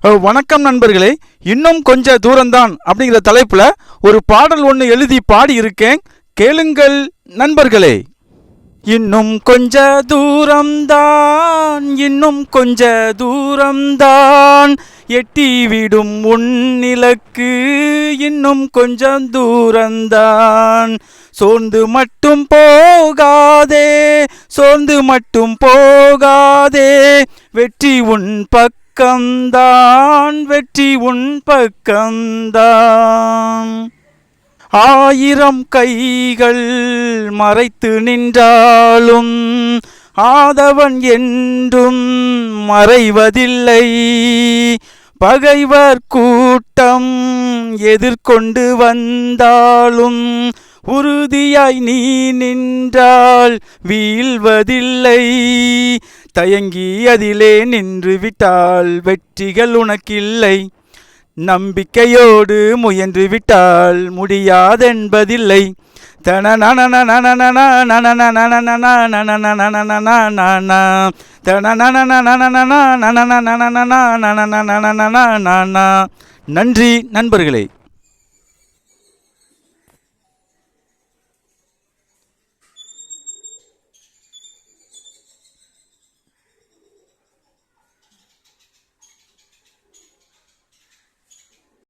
வணக்கம் நண்பர்களே இன்னும் கொஞ்சம் தூரம்தான் அப்படிங்கிற தலைப்பில் ஒரு பாடல் ஒன்று எழுதி பாடி இருக்கேன் கேளுங்கள் நண்பர்களே. இன்னும் கொஞ்ச தூரம்தான் இன்னும் கொஞ்ச தூரம்தான். எட்டி விடும் உன்னிலக்கு இன்னும் கொஞ்சம் தூரம்தான். சோர்ந்து மட்டும் போகாதே சோர்ந்து மட்டும் போகாதே. வெற்றி உன் பக்கம்தான் வெற்றி உன் பக்கம்தான். ஆயிரம் கைகள் மறைத்து நின்றாலும் ஆதவன் என்றும் மறைவதில்லை. பகைவர் கூட்டம் எதிர்கொண்டு வந்தாலும் உறுதியாய் நீ நின்றால் வீழ்வதில்லை. தயங்கி அதிலே நின்று விட்டால் வெற்றிகள் உனக்கில்லை நம்பிக்கையோடு முயன்று விட்டால் முடியாதென்பதில்லை நன்றி நண்பர்களே